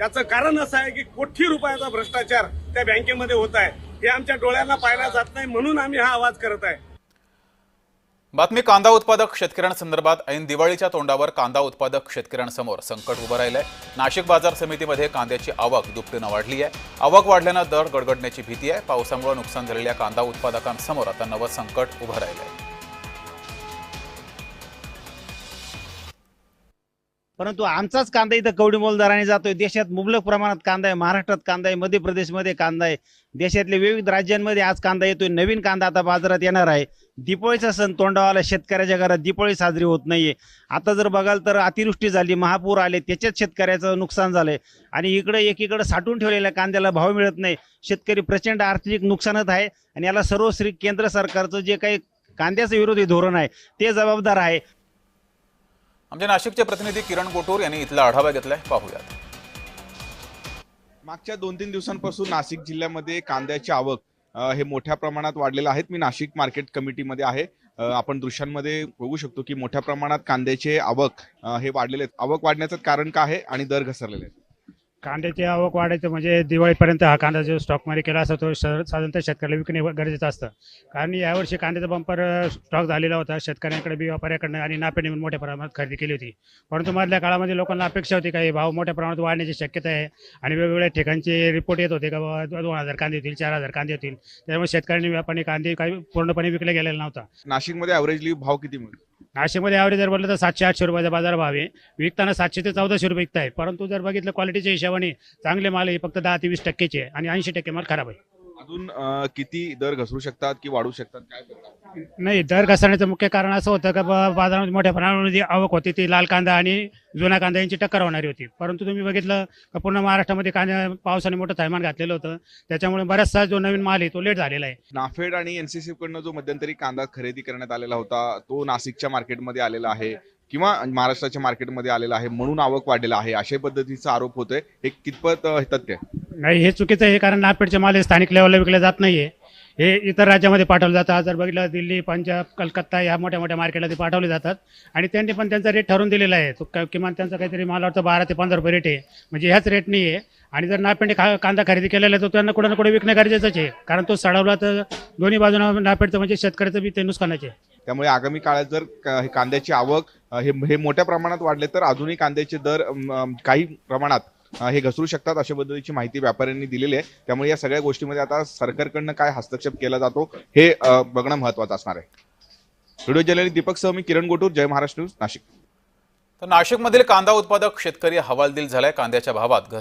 याचं कारण असं आहे की कोटी रुपयाचा भ्रष्टाचार त्या बँकेमध्ये होत आहे. हे आमच्या डोळ्यांना पाहिला जात नाही म्हणून आम्ही हा आवाज करत आहे. बातमी कांदा उत्पादक शेतकऱ्यांसंदर्भात ऐन दिवाळीच्या तोंडावर कांदा उत्पादक शेतकऱ्यांसमोर संकट उभं राहिलंय. नाशिक बाजार समितीमध्ये कांद्याची आवक दुपटीनं वाढली आहे. आवक वाढल्यानं दर गडगडण्याची भीती आहे. पावसामुळे नुकसान झालेल्या कांदा उत्पादकांसमोर आता नवं संकट उभं राहिलंय. परंतु आमचाच कांदा इथं कवडीमोल दराने जातोय. देशात मुबलक प्रमाणात कांदा आहे. महाराष्ट्रात कांदा आहे. मध्य प्रदेशमध्ये कांदा आहे. देशातल्या विविध राज्यांमध्ये आज कांदा येतोय. नवीन कांदा आता बाजारात येणार आहे. दिपोळीचा सण तोंडावाला शेतकऱ्याच्या घरात दिपोळी साजरी होत नाहीये. आता जर बघाल तर अतिवृष्टी झाली महापूर आले त्याच्यात शेतकऱ्याचं नुकसान झालंय. आणि इकडे एकीकडे साठवून ठेवलेल्या कांद्याला भाव मिळत नाही. शेतकरी प्रचंड आर्थिक नुकसानात आहे आणि याला सर्वश्री केंद्र सरकारचं जे काही कांद्याचं विरोधी धोरण आहे ते जबाबदार आहे. आमच्या नाशिकचे प्रतिनिधी किरण गोटूर यांनी इथला आढावा घेतलाय. पाहूयात. मागच्या दोन तीन दिवसांपासून नाशिक जिल्ह्यामध्ये कांद्याची आवक अ, हे मोठ्या प्रमाणात वाढलेलं आहेत मी नाशिक मार्केट कमिटीमध्ये आहे. अ, आपण दृश्यांमध्ये बघू शकतो की मोठ्या प्रमाणात कांद्याचे आवक अ, हे वाढलेले आहेत. आवक वाढण्याचं कारण काय आहे आणि दर घसरलेले आहेत? कांद्याची आवक वाढायचं म्हणजे दिवाळीपर्यंत हा कांदा जो स्टॉकमध्ये केला असतो तो साधारणतः शेतकऱ्याला विकणे गरजेचं असतं. कारण यावर्षी कांद्याचा बंपर स्टॉक झालेला होता. शेतकऱ्यांकडे बी व्यापाऱ्याकडनं आणि नापेने मोठ्या प्रमाणात खरेदी केली होती. परंतु मधल्या काळामध्ये लोकांना अपेक्षा होती काही भाव मोठ्या प्रमाणात वाढण्याची शक्यता आहे आणि वेगवेगळ्या ठिकाणचे रिपोर्ट येत होते का बाबा दोन हजार कांदे होतील चार हजार कांदे होतील. त्यामुळे शेतकऱ्यांनी व्यापारी कांदे काही पूर्णपणे विकले गेलेला नव्हता. नाशिकमध्ये ॲव्हरेजली भाव किती मिळतो? नाशिकमध्ये ॲव्हरेज जर बोललं तर सातशे आठशे रुपयाचा बाजार भाव आहे. विकताना सातशे ते चौदाशे रुपये विकताय. परंतु जर बघितलं क्वालिटीच्या हिशोबाने चांगले माल हे फक्त दहा ते वीस टक्केचे आणि ऐंशी टक्के माल खराब आहे. अजून अ, किती दर घसरू शकतात की वाढू शकतात? काय करतात? नाही दर घसरण्याचं मुख्य कारण असं होतं का बा- बाजारामध्ये मोठ्या प्रमाणामध्ये आवक होती ती लाल कांदा आणि जुना कांदा यांची टक्कर होणारी होती. परंतु तुम्ही बघितलं का पूर्ण महाराष्ट्रामध्ये कांदा पावसाने मोठं थैमान घातलेलं होतं. त्याच्यामुळे बराचसा जो नवीन माल आहे तो लेट झालेला आहे. नाफेड आणि एनसीसी कडनं जो मध्यंतरी कांदा खरेदी करण्यात आलेला होता तो नाशिकच्या मार्केटमध्ये आलेला आहे किंवा महाराष्ट्राच्या मार्केटमध्ये आलेला आहे म्हणून आवक वाढलेला आहे अशा पद्धतीचा आरोप होतोय. हे कितपत अ, तथ्य? आहे? नाही हे चुकीचं आहे कारण नागपेडचे माल हे स्थानिक लेवलला विकले जात नाहीये. हे इतर राज्यामध्ये पाठवलं जातं. आज जर बघितलं दिल्ली पंजाब कलकत्ता या मोठ्या मोठ्या मार्केटला ते पाठवले जातात. आणि त्यांनी पण त्यांचा रेट ठरवून दिलेला आहे. तो क- किमान त्यांचा काहीतरी मला वाटतं बारा ते पंधरा रुपये रेट आहे. म्हणजे ह्याच रेटनी आहे. आणि जर नापेंडे खा कांदा खरेदी केलेला आहे तर त्यांना कुठं ना कुठे विकणं गरजेचंच आहे. कारण तो सडवला तर दोन्ही बाजूला नापेडचं म्हणजे शेतकऱ्याचं बी ते नुकसानाचे आहे. त्यामुळे आगामी काळात जर क- हे कांद्याची आवक अ, हे हे मोठ्या प्रमाणात वाढले तर अजूनही कांद्याचे दर अम, अम, काही प्रमाणात हे घसरू शकतात अशा पद्धतीची माहिती व्यापाऱ्यांनी दिलेली आहे. त्यामुळे या सगळ्या गोष्टीमध्ये आता सरकारकडनं काय हस्तक्षेप केला जातो हे बघणं महत्वाचं असणार आहे. व्हिडिओ जर्नलिस्ट दीपक सह मी किरण गोटूर जय महाराष्ट्र न्यूज नाशिक. तर नाशिकमधील कांदा उत्पादक शेतकरी हवालदिल झालाय. कांद्याच्या भावात घसरण